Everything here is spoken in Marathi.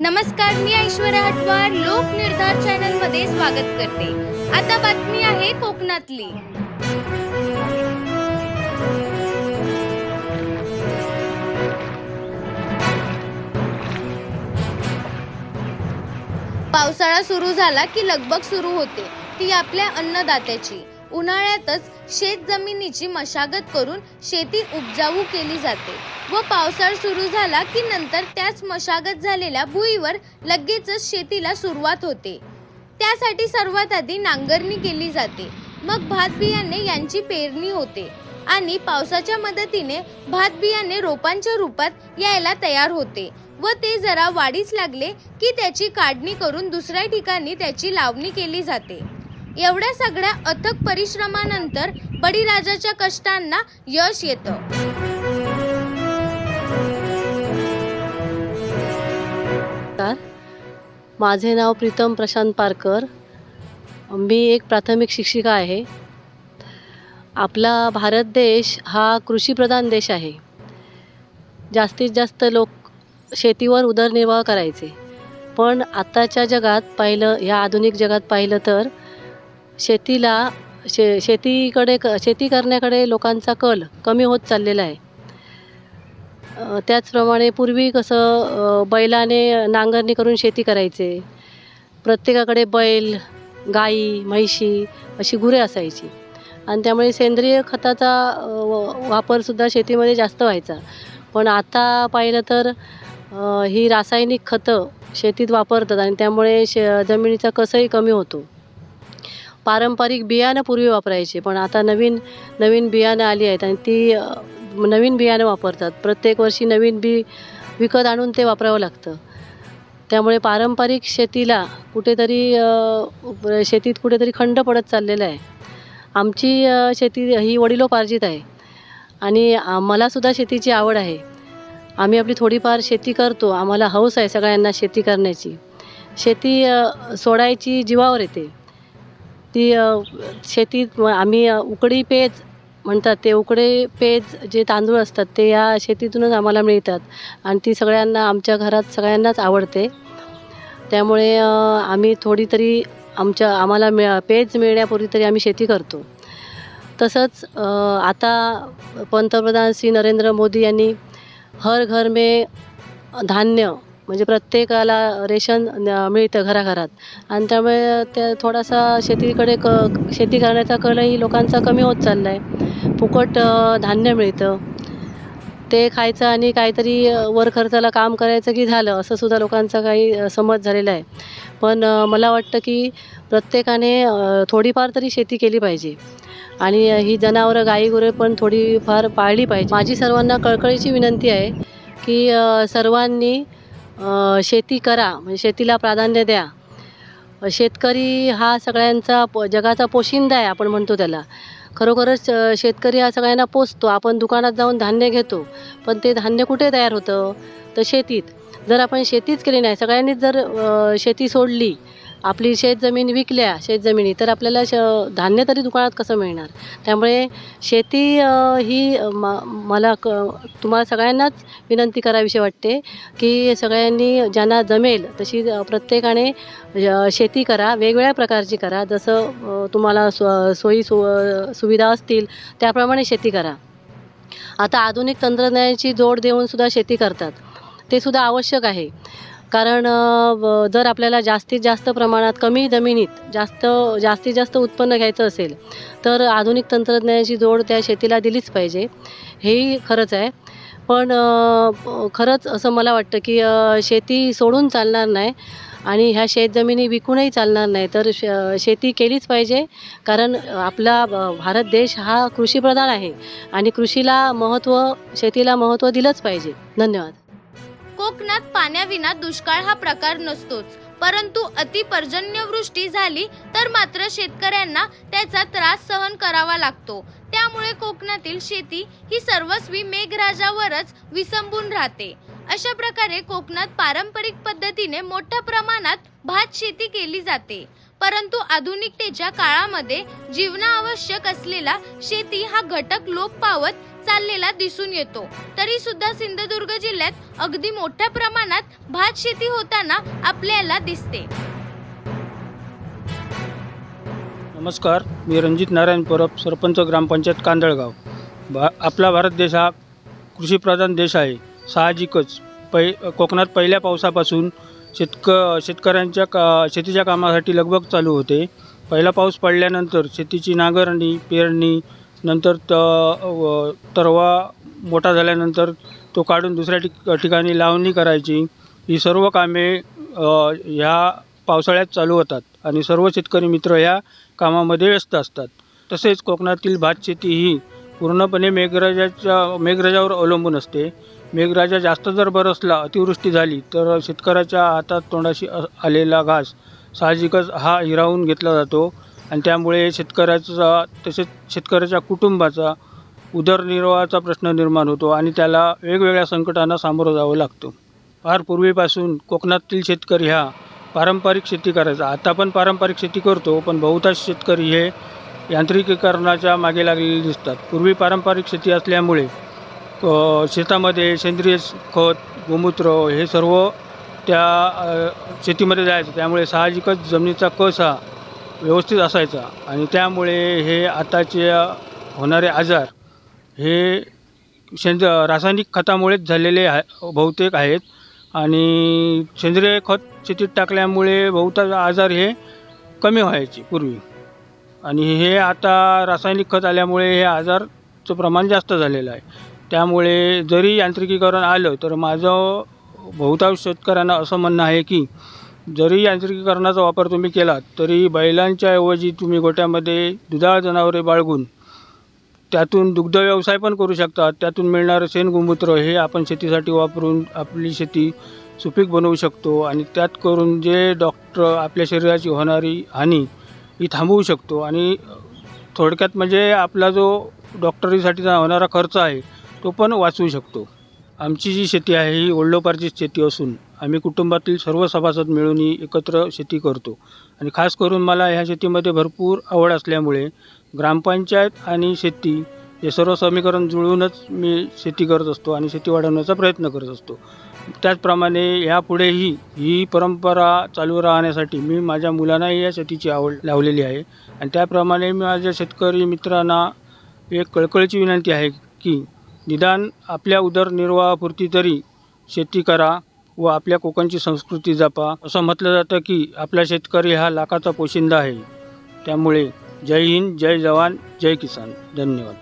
नमस्कार मी ऐश्वर्या हटवार लोक निर्धार चॅनलमध्ये स्वागत करते. आता बातमी आहे कोकणातली. पावसाळा सुरू झाला की लगबग सुरू होते ती आपल्या अन्नदात्याची. उन्हाळ्यातच शेत जमिनीची मशागत करून शेती उपजाऊ केली जाते व पावसाळा सुरू झाला की नंतर त्याच मशागत झालेल्या भुईवर लगेचच शेतीला सुरुवात होते. त्यासाठी सर्वात आधी नांगरणी केली जाते. मग भात बियाणे यांची पेरणी होते आणि पावसाच्या मदतीने भात बियाणे रोपांच्या रूपात यायला तयार होते व ते जरा वाढीस लागले की त्याची काढणी करून दुसऱ्या ठिकाणी त्याची लावणी केली जाते. एवढ्या सगळ्या अथक परिश्रमानंतर बळीराजाच्या कष्टांना यश येतं. माझे नाव प्रीतम प्रशांत पारकर. मी एक प्राथमिक शिक्षिका आहे. आपला भारत देश हा कृषीप्रधान देश आहे. जास्तीत जास्त लोक शेतीवर उदरनिर्वाह करायचे. पण आत्ताच्या जगात पाहिलं ह्या आधुनिक जगात पाहिलं तर शेतीला शे शेतीकडे क शेती करण्याकडे लोकांचा कल कमी होत चाललेला आहे. त्याचप्रमाणे पूर्वी कसं बैलाने नांगरणी करून शेती करायचे. प्रत्येकाकडे बैल गाई म्हैशी अशी गुरे असायची. आणि त्यामुळे सेंद्रिय खताचा व- वापरसुद्धा शेतीमध्ये जास्त व्हायचा. पण आता पाहिलं तर ही रासायनिक खतं शेतीत वापरतात आणि त्यामुळे शे जमिनीचा कसंही कमी होतो. पारंपरिक बियाणं पूर्वी वापरायचे पण आता नवीन नवीन बियाणं आली आहेत आणि ती नवीन बियाणं वापरतात. प्रत्येक वर्षी नवीन बी विकत आणून ते वापरावं लागतं. त्यामुळे पारंपरिक शेतीला कुठेतरी शेतीत कुठेतरी खंड पडत चाललेला आहे. आमची शेती ही वडिलोपार्जित आहे आणि मलासुद्धा शेतीची आवड आहे. आम्ही आपली थोडीफार शेती करतो. आम्हाला हौस आहे सगळ्यांना शेती करण्याची. शेती सोडायची जीवावर येते. ती शेतीत आम्ही उकडी पेज म्हणतात ते उकडे पेज जे तांदूळ असतात ते या शेतीतूनच आम्हाला मिळतात. आणि ती सगळ्यांना आमच्या घरात सगळ्यांनाच आवडते. त्यामुळे आम्ही थोडी तरी आमच्या आम्हाला मिळ पेज मिळण्यापूर्वी तरी आम्ही शेती करतो. तसंच आता पंतप्रधान श्री नरेंद्र मोदी यांनी हर घर मे धान्य म्हणजे प्रत्येकाला रेशन न- मिळतं घराघरात. आणि त्यामुळे त्या थोडासा शेतीकडे क शेती करण्याचा कलही लोकांचा कमी होत चालला आहे फुकट धान्य मिळतं. ते खायचं आणि काहीतरी वर खर्चाला काम करायचं की झालं असं सुद्धा लोकांचा काही समज झालेला आहे. पण मला वाटतं की प्रत्येकाने थोडीफार तरी शेती केली पाहिजे. आणि ही जनावरं गाई गुरे पण थोडीफार पाळली पाहिजे. माझी सर्वांना कळकळीची विनंती आहे की सर्वांनी शेती करा म्हणजे शेतीला प्राधान्य द्या. शेतकरी हा सगळ्यांचा प जगाचा पोशिंदा आहे आपण म्हणतो त्याला. खरोखरच शेतकरी हा सगळ्यांना पोचतो आपण दुकानात जाऊन धान्य घेतो पण ते धान्य कुठे तयार होतं? तर शेतीत. जर आपण शेतीच केली नाही सगळ्यांनीच जर शेती सोडली आपली शेतजमीन विकल्या शेतजमिनी तर आपल्याला श धान्य तरी दुकानात कसं मिळणार? त्यामुळे शेती ही म मला क तुम्हाला सगळ्यांनाच विनंती करावीशी वाटते की सगळ्यांनी ज्यांना जमेल तशी प्रत्येकाने शेती करा वेगवेगळ्या प्रकारची करा. जसं तुम्हाला स्व सोयी सु सुविधा असतील त्याप्रमाणे शेती करा. आता आधुनिक तंत्रज्ञानाची जोड देऊन सुद्धा शेती करतात. ते सुद्धा आवश्यक आहे. कारण जर आपल्याला जास्तीत जास्त प्रमाणात कमी जमिनीत जास्त जास्तीत जास्त उत्पन्न घ्यायचं असेल तर आधुनिक तंत्रज्ञानाची जोड त्या शेतीला दिलीच पाहिजे. हेही खरंच आहे. पण खरंच असं मला वाटतं की शेती सोडून चालणार नाही आणि ह्या शेतजमिनी विकूनही चालणार नाही तर श शेती केलीच पाहिजे. कारण आपला भारत देश हा कृषीप्रधान आहे आणि कृषीला महत्त्व शेतीला महत्त्व दिलंच पाहिजे. धन्यवाद. कोकणात पाण्याविना दुष्काळ हा प्रकार नसतोच. परंतु अति पर्जन्यवृष्टी झाली तर मात्र शेतकऱ्यांना त्याचा त्रास सहन करावा लागतो. त्यामुळे कोकणातील शेती ही सर्वस्वी मेघराजावरच विसंबून राहते. अशा प्रकारे कोकणात पारंपरिक पद्धतीने मोठ्या प्रमाणात भात शेती केली जाते. परंतु आधुनिकतेच्या काळामध्ये जीवनावश्यक असलेला शेती हा घटक लोप पावत चाललेला दिसून येतो. तरी सुद्धा सिंधुदुर्ग जिल्ह्यात अगदी मोठ्या प्रमाणात भात शेती होताना आपल्याला दिसते. नमस्कार मी रणजित नारायण परब सरपंच ग्रामपंचायत कांदळगाव. भा आपला भारत देश हा कृषीप्रधान देश आहे. साहजिकच पै कोकणात पहिल्या पावसापासून शेतक शेतकऱ्यांच्या का शेतीच्या कामासाठी लगबग चालू होते. पहिला पाऊस पडल्यानंतर शेतीची नांगरणी पेरणी नंतर त व- तरवा मोठा झाल्यानंतर तो काढून दुसऱ्या ठिक ठिकाणी लावणी करायची. ही सर्व कामे ह्या पावसाळ्यात चालू होतात आणि सर्व शेतकरी मित्र ह्या कामामध्ये व्यस्त असतात. तसेच कोकणातील भात शेती ही पूर्णपणे मेघराजाच्या मेघराजावर अवलंबून असते. मेघराजा जास्त जर बरसला अतिवृष्टी झाली तर शेतकऱ्याच्या हातात तोंडाशी आलेला घास साहजिकच हा हिरावून घेतला जातो. आणि त्यामुळे शेतकऱ्याचा तसेच शेतकऱ्याच्या कुटुंबाचा उदरनिर्वाहाचा प्रश्न निर्माण होतो आणि त्याला वेगवेगळ्या संकटांना सामोरं जावं लागतं. फार पूर्वीपासून कोकणातील शेतकरी हा पारंपरिक शेती करायचा. आता पण पारंपरिक शेती करतो पण बहुतांश शेतकरी हे यांत्रिकीकरणाच्या मागे लागलेले दिसतात. पूर्वी पारंपरिक शेती असल्यामुळे शेतामध्ये सेंद्रिय खत गोमूत्र हे सर्व त्या शेतीमध्ये जायचं. त्यामुळे साहजिकच जमिनीचा कस हा व्यवस्थित असायचा. आणि त्यामुळे हे आताचे होणारे आजार हे सेंद रासायनिक खतामुळेच झालेले आहे बहुतेक आहेत. आणि सेंद्रिय खत शेतीत टाकल्यामुळे बहुतांश आजार हे कमी व्हायचे पूर्वी. आणि हे आता रासायनिक खत आल्यामुळे हे आजारचं प्रमाण जास्त झालेलं आहे. त्यामुळे जरी यांत्रिकीकरण आलं तर माझं बहुतांश शेतकऱ्यांना असं म्हणणं आहे की जरी यांत्रिकीकरणाचा वापर तुम्ही केलात तरी बैलांच्या ऐवजी तुम्ही गोट्यामध्ये दुधाळ जनावरे बाळगून त्यातून दुग्ध व्यवसाय पण करू शकतात त्यातून मिळणारं शेणगोमूत्र हे आपण शेतीसाठी वापरून आपली शेती सुपीक बनवू शकतो आणि त्यात करून जे डॉक्टर आपल्या शरीराची होणारी हानी ही थांबवू शकतो. आणि थोडक्यात म्हणजे आपला जो डॉक्टरीसाठीचा होणारा खर्च आहे तो पण वाचवू शकतो. आमची जी शेती आहे ही ओल्डोपारची शेती असून आम्ही कुटुंबातील सर्व सभासद मिळून ही एकत्र शेती करतो. आणि खास करून मला ह्या शेतीमध्ये भरपूर आवड असल्यामुळे ग्रामपंचायत आणि शेती हे सर्व समीकरण जुळवूनच मी शेती करत असतो आणि शेती वाढवण्याचा प्रयत्न करत असतो. त्याचप्रमाणे यापुढेही ही परंपरा चालू राहण्यासाठी मी माझ्या मुलांनाही या शेतीची आवड लावलेली आहे. आणि त्याप्रमाणे मी माझ्या शेतकरी मित्रांना एक कळकळीची विनंती आहे की निदान आपल्या उदरनिर्वाहापुरती तरी शेती करा व आपल्या कोकणची संस्कृती जपा. असं म्हटलं जातं की आपला शेतकरी हा लाखाचा पोशिंदा आहे. त्यामुळे जय हिंद जय जवान जय किसान. धन्यवाद.